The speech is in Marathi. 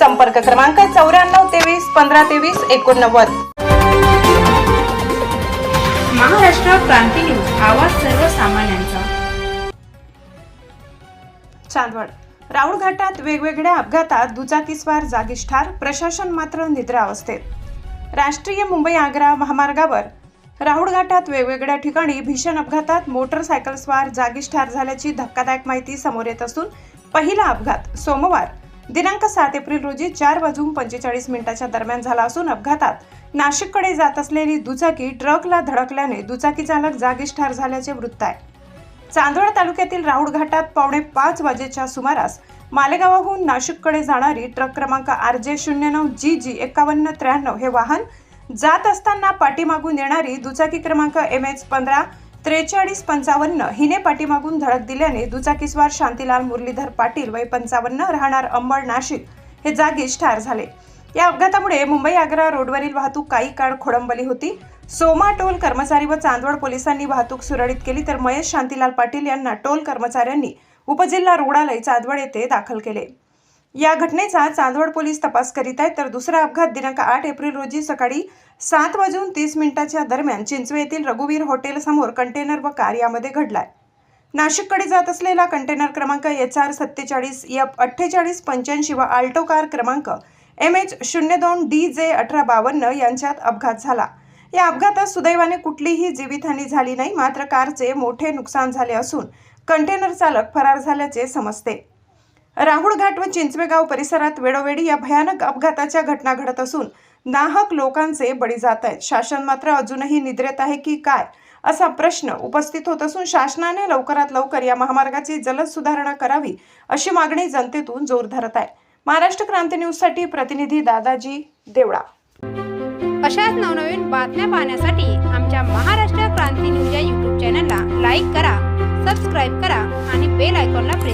संपर्क क्रमांक चौऱ्याण्णव तेवीस पंधरा तेवीस एकोणनव्वद. महाराष्ट्र क्रांती न्यूज आवाज सर्वसामान्यांचा. चांदवड राऊळ घाटात वेगवेगळ्या अपघातात दुचाकीस्वार जागीच ठार प्रशासन मात्र निद्रावस्थेत राष्ट्रीय मुंबई आग्रा महामार्गावर राऊळ घाटात वेगवेगळ्या ठिकाणी भीषण अपघातात मोटरसायकलस्वार जागीच ठार झाल्याची धक्कादायक माहिती समोर येत असून पहिला अपघात सोमवार दिनांक सात एप्रिल रोजी चार वाजून पंचेचाळीस मिनिटाच्या दरम्यान झाला असून अपघातात नाशिककडे जात असलेली दुचाकी ट्रकला धडकल्याने दुचाकी चालक जागीच ठार झाल्याचे वृत्त आहे. चांदवड तालुक्यातील राऊळ घाटात पावणे पाच वाजेच्या सुमारास मालेगावाहून नाशिककडे जाणारी ट्रक क्रमांक आर जे शून्य नऊ जी जी एकावन्न त्र्याण्णव हे वाहन जात असताना पाठीमागून येणारी दुचाकी क्रमांक एम एच पंधरा त्रेचाळीस पंचावन्न हिने पाठीमागून धडक दिल्याने दुचाकीस्वार शांतीलाल मुरलीधर पाटील वय पंचावन्न राहणार अंबड नाशिक हे जागीच ठार झाले. या अपघातामुळे मुंबई आग्रा रोडवरील वाहतूक काही काळ खोळंबली होती. सोमा टोल कर्मचारी व चांदवड पोलिसांनी वाहतूक सुरळीत केली तर महेश शांतीलाल पाटील यांना टोल कर्मचाऱ्यांनी उपजिल्हा रुग्णालय चांदवड येथे दाखल केले. या घटनेचा चांदवड पोलीस तपास करीत आहेत तर दुसरा अपघात दिनांक आठ एप्रिल रोजी सकाळी सात वाजून तीस मिनिटाच्या दरम्यान चिंचवे येथील रघुवीर हॉटेलसमोर कंटेनर व कार यामध्ये घडलाय. नाशिककडे जात असलेला कंटेनर क्रमांक एच आर सत्तेचाळीस एफ अठ्ठेचाळीस पंच्याऐंशी व आल्टो कार क्रमांक एम एच शून्य दोन डी जे अठरा बावन्न यांच्यात अपघात झाला. या अपघातात सुदैवाने कुठलीही जीवितहानी झाली नाही मात्र कारचे मोठे नुकसान झाले असून कंटेनर चालक फरार झाल्याचे समजते. राहुळ घाट व चिंचवेगाव परिसरात वेळोवेळी या भयानक अपघाताच्या घटना घडत असून नाहक लोकांचे बळी जात आहेत. शासन मात्र अजूनही निद्रेत आहे की काय असा प्रश्न उपस्थित होत असून शासनाने लवकरात लवकर या महामार्गाची जलद सुधारणा करावी अशी मागणी जनतेतून जोर धरत आहे. महाराष्ट्र क्रांती न्यूजसाठी प्रतिनिधी दादाजी देवळा. अशाच नवनवीन बातम्या पाहण्यासाठी आमच्या महाराष्ट्र क्रांती न्यूज या युट्यूब चॅनलला लाईक करा सबस्क्राईब करा आणि बेल आयकॉनला प्रेस